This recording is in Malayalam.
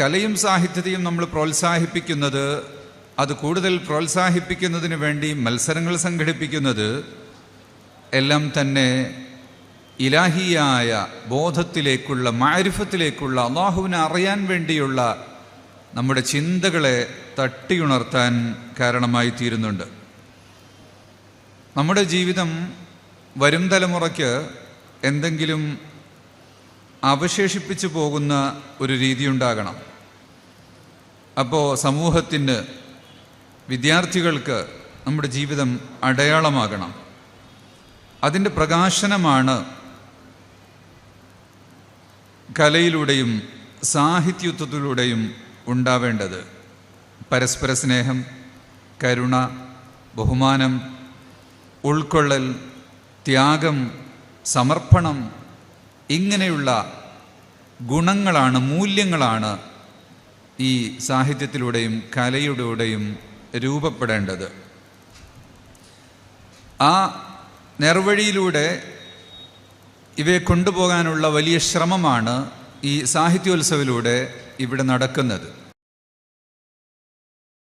കലയും സാഹിത്യത്തെയും നമ്മൾ പ്രോത്സാഹിപ്പിക്കുന്നത് അത് കൂടുതൽ പ്രോത്സാഹിപ്പിക്കുന്നതിന് വേണ്ടി മത്സരങ്ങൾ സംഘടിപ്പിക്കുന്നത് എല്ലാം തന്നെ ഇലാഹിയായ ബോധത്തിലേക്കുള്ള മാരിഫത്തിലേക്കുള്ള അള്ളാഹുവിനെ അറിയാൻ വേണ്ടിയുള്ള നമ്മുടെ ചിന്തകളെ തട്ടിയുണർത്താൻ കാരണമായി തീരുന്നുണ്ട് നമ്മുടെ ജീവിതം വരും തലമുറയ്ക്ക് എന്തെങ്കിലും അവശേഷിപ്പിച്ചു പോകുന്ന ഒരു രീതി ഉണ്ടാകണം. അപ്പോൾ സമൂഹത്തിന് വിദ്യാർത്ഥികൾക്ക് നമ്മുടെ ജീവിതം അടയാളമാകണം. അതിന്റെ പ്രകാശനമാണ് കലയിലൂടെയും സാഹിത്യത്വത്തിലൂടെയും ഉണ്ടാവേണ്ടത്. പരസ്പര സ്നേഹം കരുണ ബഹുമാനം ഉൾക്കൊള്ളൽ ത്യാഗം സമർപ്പണം ഇങ്ങനെയുള്ള ഗുണങ്ങളാണ് മൂല്യങ്ങളാണ് ഈ സാഹിത്യത്തിലൂടെയും കലയിലൂടെയും രൂപപ്പെടേണ്ടത്. ആ നേർവഴിയിലൂടെ ഇവയെ കൊണ്ടുപോകാനുള്ള വലിയ ശ്രമമാണ് ഈ സാഹിത്യോത്സവിലൂടെ ഇവിടെ നടക്കുന്നത്.